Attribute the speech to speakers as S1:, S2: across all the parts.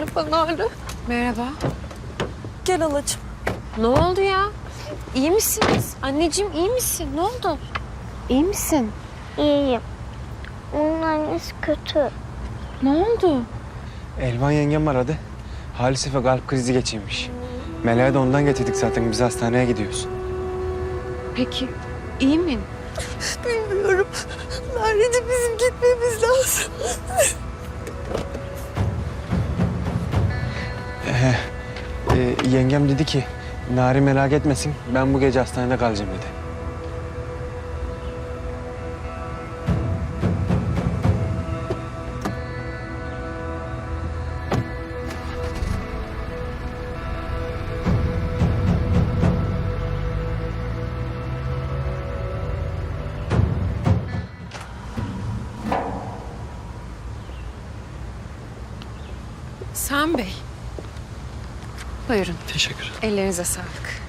S1: Merhaba Nalı.
S2: Merhaba.
S1: Gel halacığım.
S2: Ne oldu ya? İyi misiniz? Anneciğim iyi misin? Ne oldu? İyi misin?
S3: İyiyim. Onun annesi kötü.
S2: Ne oldu?
S4: Elvan yengem aradı. Halis Efe kalp krizi geçirmiş. Meleğe de ondan getirdik zaten. Biz hastaneye gidiyoruz.
S2: Peki iyi mi?
S1: Bilmiyorum. Narin'cim bizim gitmemiz lazım.
S4: Ee, yengem dedi ki Nari merak etmesin. Ben bu gece hastanede kalacağım dedi.
S2: Sen Bey. Buyurun.
S4: Teşekkür.
S2: Ellerinize sağlık.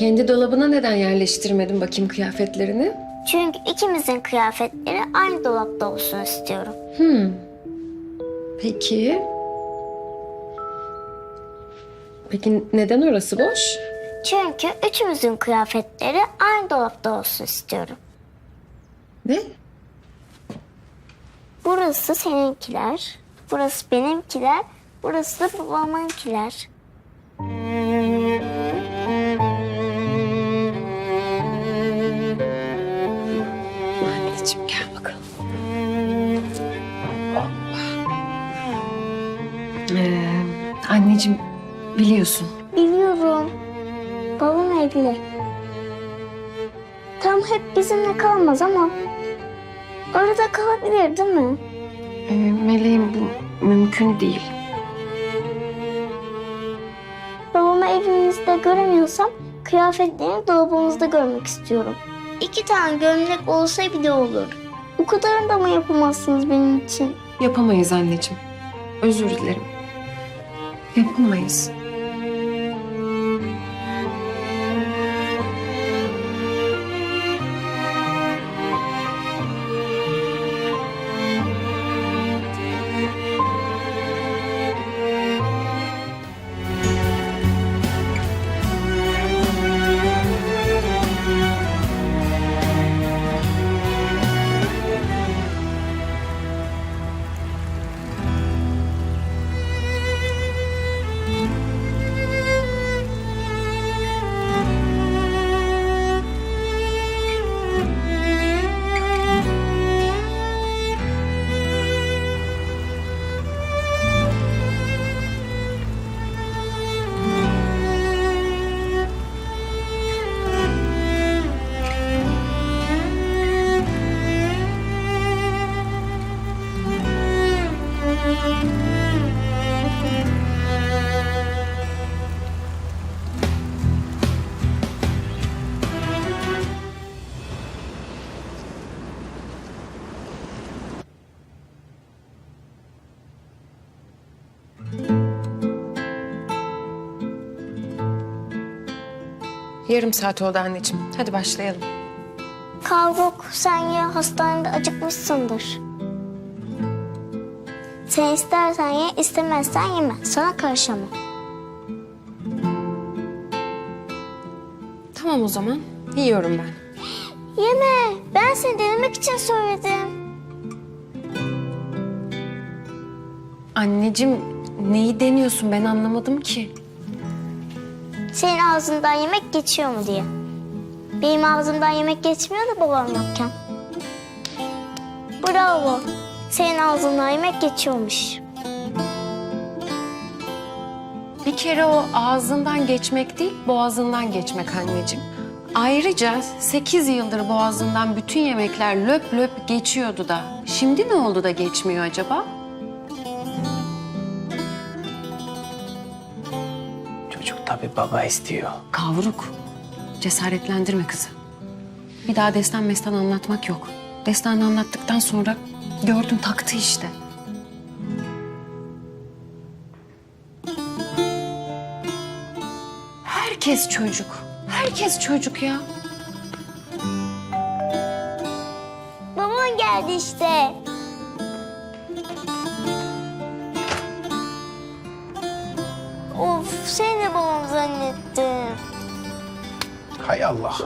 S2: Kendi dolabına neden yerleştirmedin bakayım kıyafetlerini?
S3: Çünkü ikimizin kıyafetleri aynı dolapta olsun istiyorum.
S2: Hmm. Peki. Peki neden orası boş?
S3: Çünkü üçümüzün kıyafetleri aynı dolapta olsun istiyorum.
S2: Ne?
S3: Burası seninkiler, burası benimkiler, burası da babamınkiler.
S2: Ee, anneciğim biliyorsun.
S3: Biliyorum. Babam evli. Tam hep bizimle kalmaz ama arada kalabilir değil mi?
S2: Ee, Meleğim bu mümkün değil.
S3: Babamı evimizde göremiyorsam kıyafetlerini dolabımızda görmek istiyorum. İki tane gömlek olsa bile olur. Bu kadarını da mı yapamazsınız benim için?
S2: Yapamayız anneciğim. Özür dilerim. Yapamayız. Yarım saat oldu anneciğim. Hadi başlayalım.
S3: Kavruk sen ya hastanede acıkmışsındır. Sen istersen ye istemezsen yeme. Sana karışamam.
S2: Tamam o zaman. Yiyorum ben.
S3: Yeme. Ben seni denemek için söyledim.
S2: Anneciğim neyi deniyorsun ben anlamadım ki.
S3: Senin ağzından yemek geçiyor mu diye. Benim ağzımdan yemek geçmiyor da babam yokken. Bravo. Senin ağzından yemek geçiyormuş.
S2: Bir kere o ağzından geçmek değil, boğazından geçmek anneciğim. Ayrıca 8 yıldır boğazından bütün yemekler löp löp geçiyordu da. Şimdi ne oldu da geçmiyor acaba?
S4: Tabii baba istiyor.
S2: Kavruk. Cesaretlendirme kızı. Bir daha destan mestan anlatmak yok. Destanı anlattıktan sonra gördün taktı işte. Herkes çocuk. Herkes çocuk ya.
S3: Babam geldi işte. Zannettim.
S5: Hay Allah.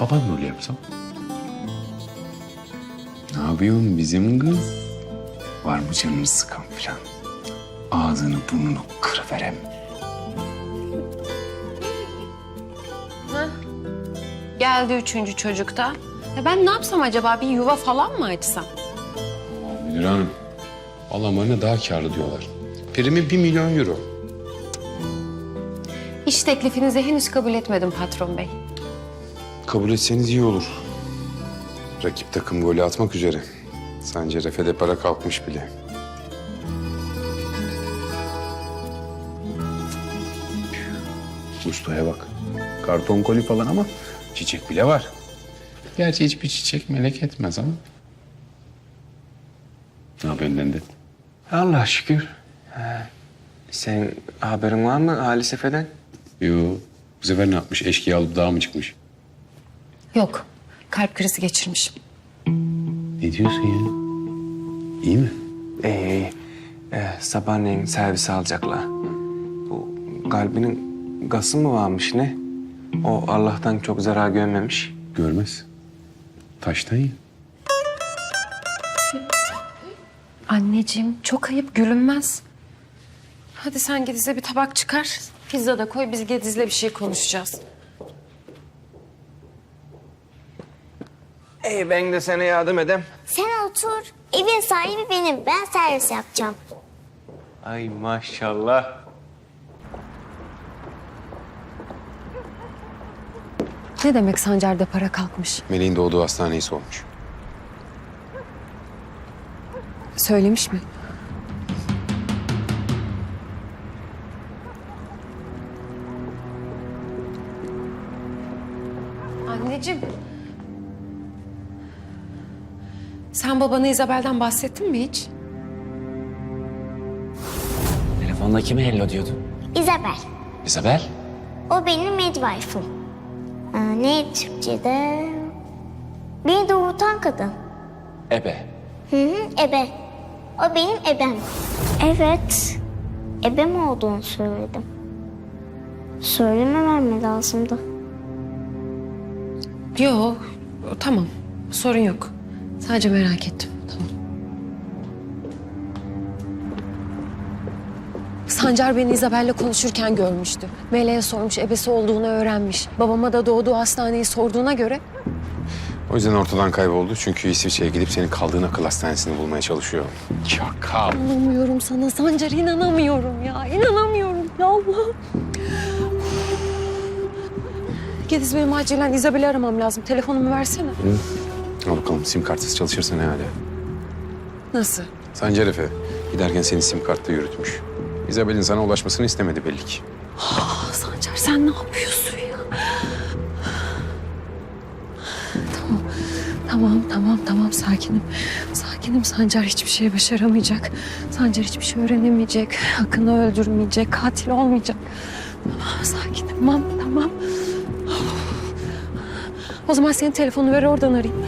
S5: Baban rolü yapsam? Ne yapıyorsun bizim kız? Var mı canını sıkan falan? Ağzını burnunu kırıverem.
S2: Geldi üçüncü çocukta. Ya ben ne yapsam acaba? Bir yuva falan mı açsam?
S5: Müdür hanım. Alamarına daha karlı diyorlar. Primi bir milyon euro.
S2: İş teklifinizi henüz kabul etmedim patron bey.
S5: Kabul etseniz iyi olur. Rakip takım golü atmak üzere. Sence refede para kalkmış bile. Ustaya bak. Karton koli falan ama çiçek bile var. Gerçi hiçbir çiçek melek etmez ama. Ne yapıyorsun Dende?
S4: Allah şükür. He. Senin haberin var mı Halis Efe'den?
S5: Yo. Bu sefer ne yapmış? Eşkıya alıp dağa mı çıkmış?
S2: Yok. Kalp krizi geçirmiş.
S5: Ne diyorsun ya? İyi mi?
S4: İyi iyi. Ee, sabahleyin servis alacaklar. Bu kalbinin gası mı varmış ne? O Allah'tan çok zarar görmemiş.
S5: Görmez. Taştan ya.
S2: Anneciğim çok ayıp gülünmez. Hadi sen Gediz'e bir tabak çıkar. Pizza da koy biz Gediz'le bir şey konuşacağız.
S4: İyi ben de sana yardım edem.
S3: Sen otur. Evin sahibi benim. Ben servis yapacağım.
S4: Ay maşallah.
S2: Ne demek Sancar'da para kalkmış?
S5: Meleğin doğduğu hastaneyi sormuş.
S2: Söylemiş mi? Anneciğim. Sen babana Isabel'den bahsettin mi hiç?
S6: Telefonda kime hello diyordun?
S3: Isabel.
S6: Isabel.
S3: O benim midwife'ım. Aa, ne Türkçe'de? Beni doğurtan kadın.
S6: Ebe.
S3: Hı hı, ebe. O benim ebem. Evet. Ebem olduğunu söyledim. Söylememem mi lazımdı?
S2: Yok, tamam. Sorun yok. Sadece merak ettim. Tamam. Sancar beni Isabel'le konuşurken görmüştü. Meleğe sormuş, ebesi olduğunu öğrenmiş. Babama da doğduğu hastaneyi sorduğuna göre...
S5: O yüzden ortadan kayboldu. Çünkü İsviçre'ye gidip senin kaldığın akıl hastanesini bulmaya çalışıyor. Çakal.
S2: İnanamıyorum sana Sancar, inanamıyorum ya. İnanamıyorum ya Allah. Gediz benim acilen Isabel'i aramam lazım. Telefonumu versene.
S5: Al bakalım sim kartsız çalışırsa ne hale.
S2: Nasıl?
S5: Sancar Efe giderken seni sim kartla yürütmüş. İzabel'in sana ulaşmasını istemedi belli ki.
S2: Ah, Sancar sen ne yapıyorsun tamam, tamam, tamam. Sakinim. Sakinim. Sancar hiçbir şey başaramayacak. Sancar hiçbir şey öğrenemeyecek. Hakkını öldürmeyecek. Katil olmayacak. Tamam, sakinim. Tamam, tamam. O zaman senin telefonunu ver oradan arayayım.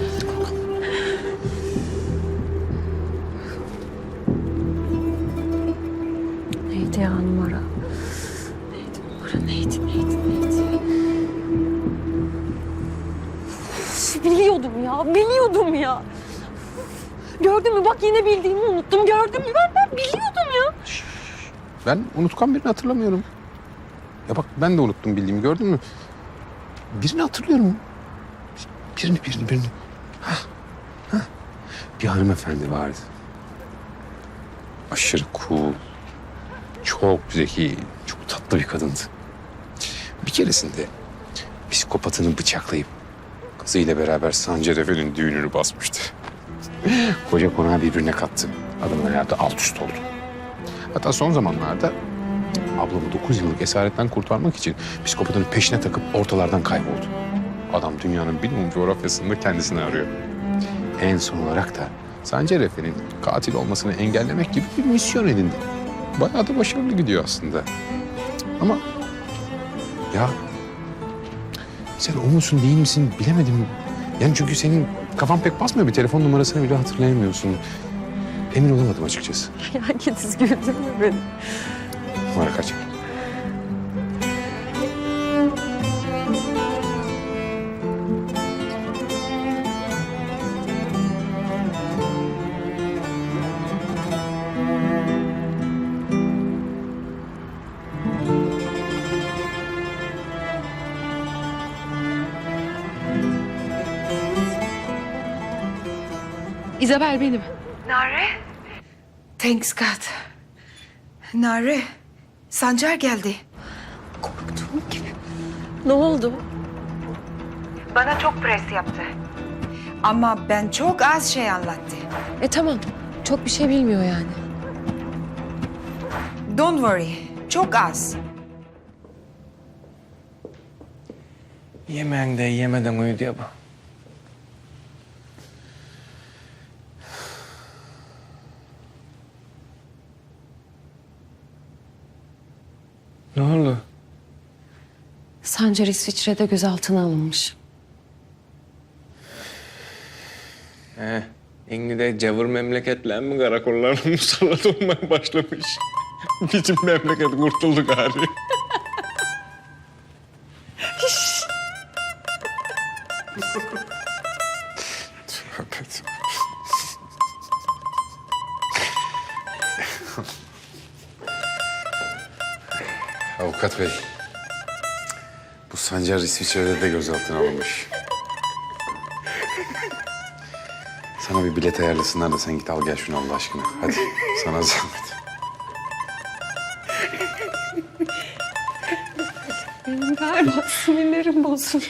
S2: Gördün mü? Bak yine bildiğimi unuttum. Gördün mü? Ben, ben biliyordum ya.
S5: Ben unutkan birini hatırlamıyorum. Ya bak ben de unuttum bildiğimi gördün mü? Birini hatırlıyorum. Birini birini birini. Hah, hah. Bir hanımefendi vardı. Aşırı cool. Çok zeki, çok tatlı bir kadındı. Bir keresinde psikopatını bıçaklayıp kızıyla beraber Sancar Efe'nin düğününü basmıştı. Koca konağı birbirine kattı. Adamın hayatı alt üst oldu. Hatta son zamanlarda ablamı 9 yıllık esaretten kurtarmak için psikopatın peşine takıp ortalardan kayboldu. Adam dünyanın bilmem coğrafyasında kendisini arıyor. En son olarak da Sancar Efe'nin katil olmasını engellemek gibi bir misyon edindi. Bayağı da başarılı gidiyor aslında. Ama ya sen o musun değil misin bilemedim. Yani çünkü senin kafan pek basmıyor bir telefon numarasını bile hatırlayamıyorsun. Emin olamadım açıkçası.
S2: Ya Gediz güldürme beni.
S5: Numara kaç?
S2: İzabel benim.
S7: Thanks God. Nare, Sancar geldi.
S2: Korktuğum gibi. Ne oldu?
S7: Bana çok pres yaptı. Ama ben çok az şey anlattı.
S2: E tamam. Çok bir şey bilmiyor yani.
S7: Don't worry, çok az.
S4: Yemeğinde yemeden uyudu ya bu. Ne oldu?
S2: Sancar İsviçre'de gözaltına alınmış.
S4: He. İngilizce cevur memleketler mi karakollarına musallat olmaya başlamış? Bizim memleket kurtuldu gari.
S5: Avukat bey. Bu Sancar İsviçre'de de gözaltına alınmış. Sana bir bilet ayarlasınlar da sen git al gel şunu Allah aşkına. Hadi sana zahmet.
S2: Benim galiba sinirlerim bozuldu.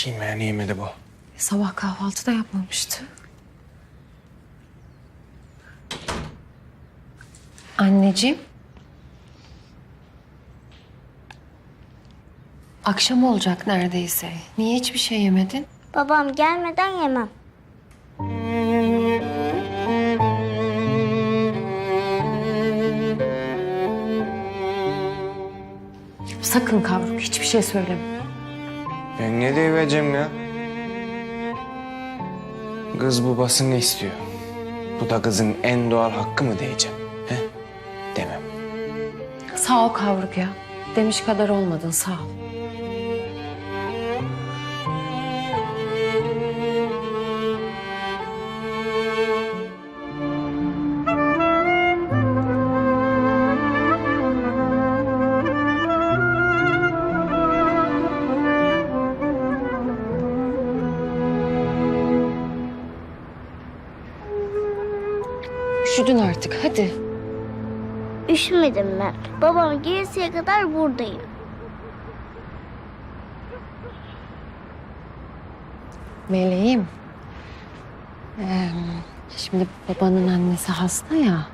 S4: Hiç yemeğini yemedi bu.
S2: Sabah kahvaltıda yapmamıştı. Anneciğim. Akşam olacak neredeyse. Niye hiçbir şey yemedin?
S3: Babam gelmeden yemem.
S2: Sakın kavruk hiçbir şey söyleme.
S4: Ben ne diyeceğim ya? Kız babasını istiyor. Bu da kızın en doğal hakkı mı diyeceğim? He? Demem.
S2: Sağ ol kavruk ya. Demiş kadar olmadın sağ ol. Hadi.
S3: Üşümedim ben. Babam gelesiye kadar buradayım.
S2: Meleğim. Ee, şimdi babanın annesi hasta ya.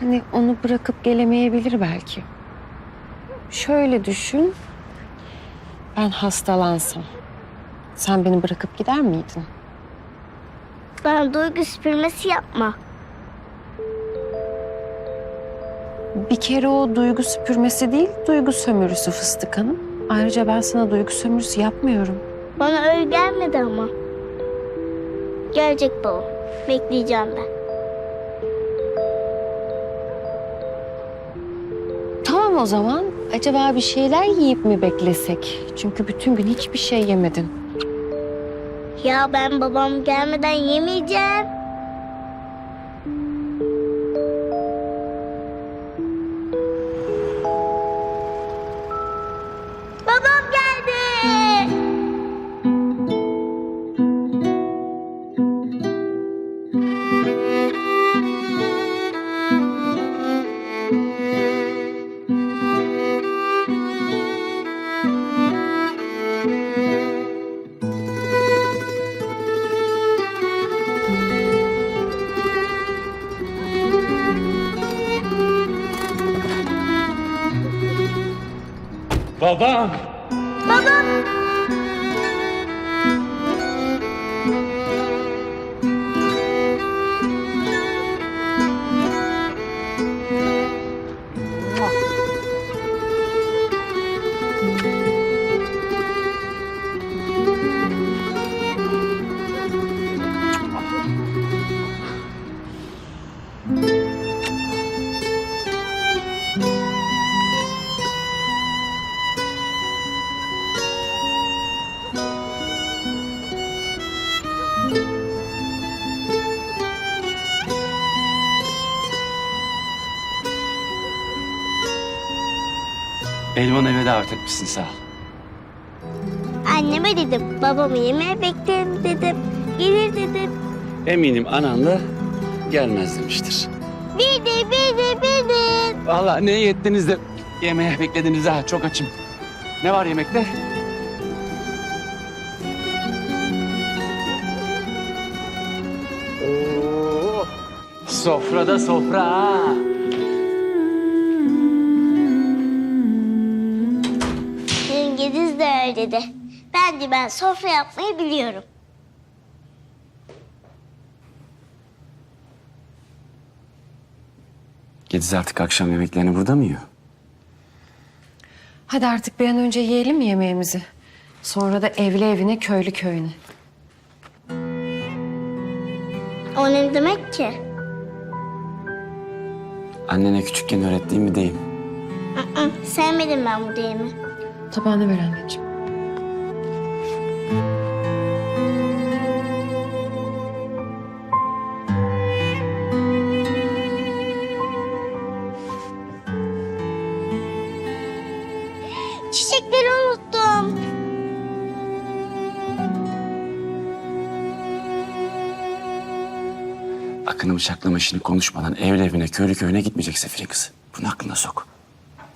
S2: Hani onu bırakıp gelemeyebilir belki. Şöyle düşün. Ben hastalansam. Sen beni bırakıp gider miydin?
S3: Ben duygu süpürmesi yapma.
S2: Bir kere o duygu süpürmesi değil, duygu sömürüsü fıstık hanım. Ayrıca ben sana duygu sömürüsü yapmıyorum.
S3: Bana öyle gelmedi ama. Gelecek baba. Bekleyeceğim ben.
S2: Tamam o zaman. Acaba bir şeyler yiyip mi beklesek? Çünkü bütün gün hiçbir şey yemedin.
S3: Ya ben babam gelmeden yemeyeceğim.
S6: Eve davet etmişsin sağ ol.
S3: Anneme dedim. Babamı yemeğe beklerim dedim. Gelir dedim.
S6: Eminim anan da gelmez demiştir.
S3: Bildi bildi bildi.
S6: Vallahi ne iyi ettiniz de yemeğe beklediniz ha çok açım. Ne var yemekte? Oo, sofrada sofra ha.
S3: Gediz de öyle dedi. Ben de ben sofra yapmayı biliyorum.
S6: Gediz artık akşam yemeklerini burada mı yiyor?
S2: Hadi artık bir an önce yiyelim mi yemeğimizi? Sonra da evli evine, köylü köyüne.
S3: O ne demek ki?
S6: Annene küçükken öğrettiğim bir deyim.
S3: Sevmedim ben bu deyimi.
S2: Tabağını ver anneciğim.
S3: Çiçekleri unuttum.
S6: Akını bıçaklama işini konuşmadan evli evine köylü köyüne gitmeyecek Sefire kızı. Bunu aklına sok.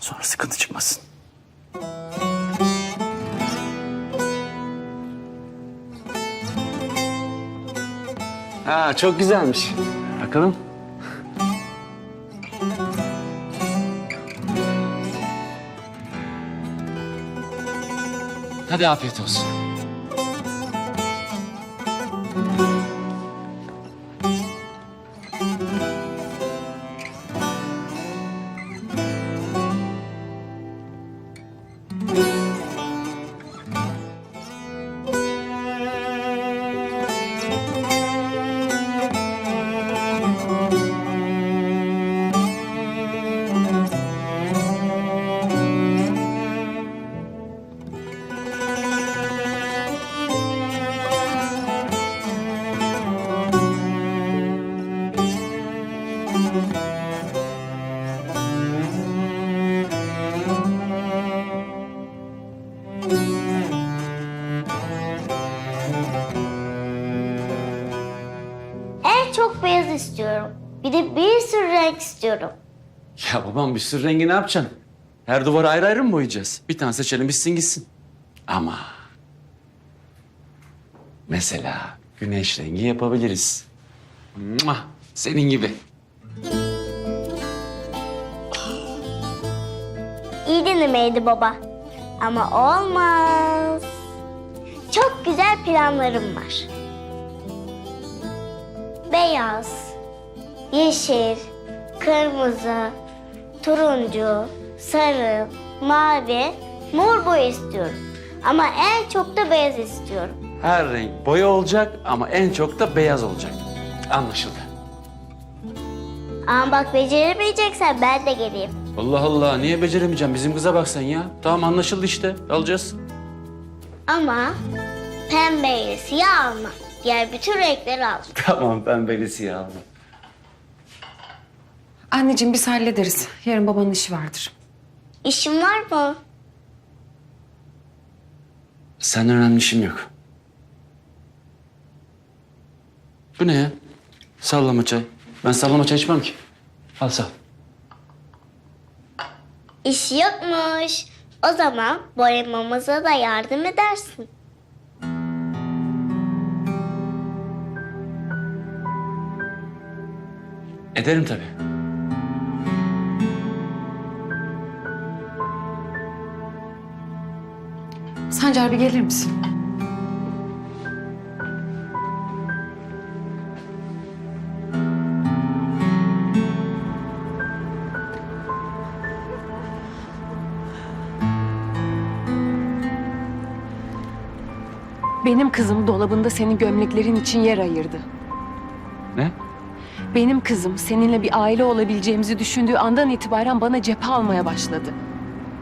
S6: Sonra sıkıntı çıkmasın. Ha çok güzelmiş. Bakalım. Hadi afiyet olsun.
S3: Renk istiyorum.
S6: Ya babam bir sürü rengi ne yapacaksın? Her duvara ayrı ayrı mı boyayacağız? Bir tane seçelim bitsin gitsin. Ama... Mesela güneş rengi yapabiliriz. Mua! Senin gibi.
S3: İyi denemeydi baba. Ama olmaz. Çok güzel planlarım var. Beyaz, yeşil, kırmızı, turuncu, sarı, mavi, mor boya istiyorum. Ama en çok da beyaz istiyorum.
S6: Her renk boya olacak ama en çok da beyaz olacak. Anlaşıldı.
S3: Ama bak beceremeyeceksen ben de geleyim.
S6: Allah Allah niye beceremeyeceğim? Bizim kıza bak sen ya. Tamam anlaşıldı işte. Alacağız.
S3: Ama pembeyle siyah alma. Diğer bütün renkleri al.
S6: Tamam pembeli siyah aldım.
S2: Anneciğim biz hallederiz. Yarın babanın işi vardır.
S3: İşin var mı?
S6: Senden önemli işim yok. Bu ne ya? Sallama çay. Ben sallama çay içmem ki. Al sal.
S3: İşi yokmuş. O zaman boyamamıza da yardım edersin.
S6: Ederim tabii.
S2: Sancar bir gelir misin? Benim kızım dolabında senin gömleklerin için yer ayırdı.
S6: Ne?
S2: Benim kızım seninle bir aile olabileceğimizi düşündüğü andan itibaren bana cephe almaya başladı.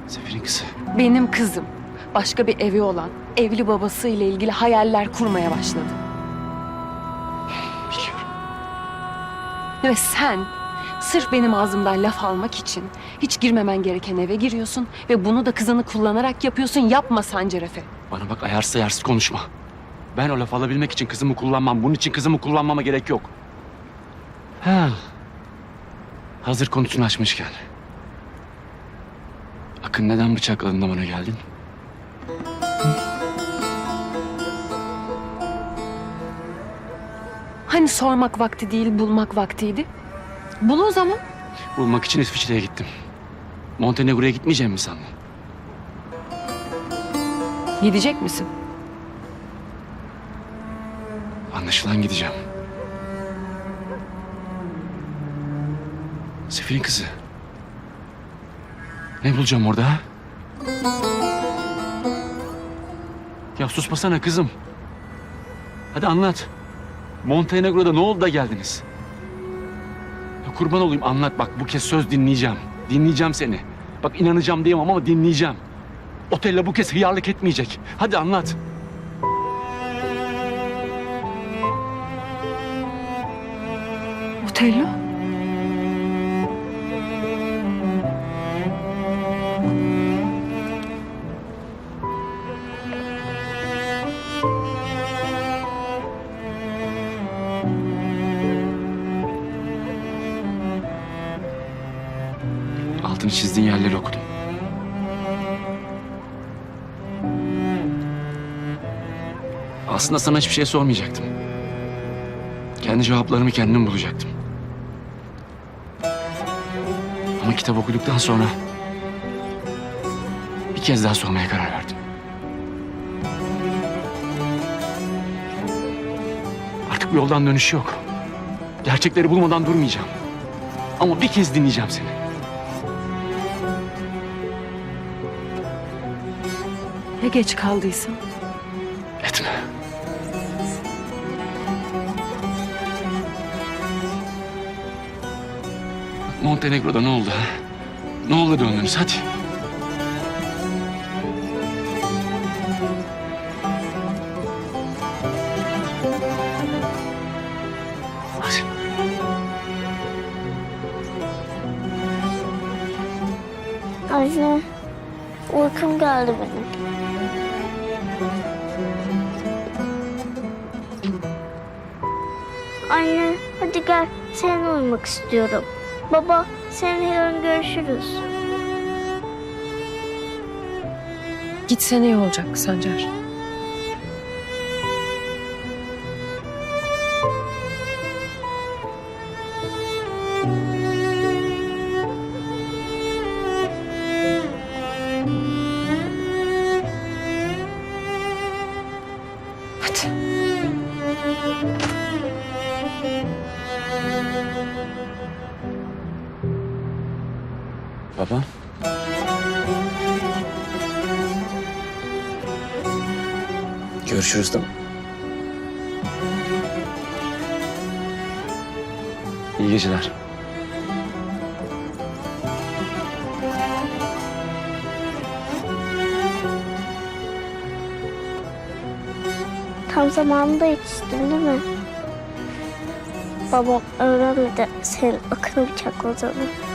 S6: Seferin kızı.
S2: Benim kızım başka bir evi olan evli babasıyla ilgili hayaller kurmaya başladı.
S6: Biliyorum.
S2: Ve sen sırf benim ağzımdan laf almak için hiç girmemen gereken eve giriyorsun ve bunu da kızını kullanarak yapıyorsun. Yapma Sancar Efe.
S6: Bana bak ayarsız ayarsız konuşma. Ben o lafı alabilmek için kızımı kullanmam. Bunun için kızımı kullanmama gerek yok. Ha. Hazır konusunu açmışken. Akın neden bıçakladın da bana geldin?
S2: Hani sormak vakti değil bulmak vaktiydi. Bul o zaman.
S6: Bulmak için İsviçre'ye gittim. Montenegro'ya gitmeyeceğim mi sandın?
S2: Gidecek misin?
S6: Anlaşılan gideceğim. Sefil'in kızı. Ne bulacağım orada ha? Ya susmasana kızım. Hadi anlat. Montenegro'da ne oldu da geldiniz? Ya kurban olayım anlat bak bu kez söz dinleyeceğim. Dinleyeceğim seni. Bak inanacağım diyemem ama dinleyeceğim. Otelle bu kez hıyarlık etmeyecek. Hadi anlat.
S2: Otello.
S6: Aslında sana hiçbir şey sormayacaktım. Kendi cevaplarımı kendim bulacaktım. Ama kitap okuduktan sonra bir kez daha sormaya karar verdim. Artık bu yoldan dönüş yok. Gerçekleri bulmadan durmayacağım. Ama bir kez dinleyeceğim seni.
S2: Ya geç kaldıysan?
S6: Montenegro'da ne oldu ha? Ne oldu döndünüz hadi. Hadi.
S3: Uykum geldi benim. Anne, hadi gel. Seninle uyumak istiyorum. Baba, seninle yarın görüşürüz.
S2: Gitse ne olacak Sancar?
S8: İyi geceler.
S3: Tam zamanında yetiştin değil mi? Babam öğrenmedi senin akını bıçakladığını.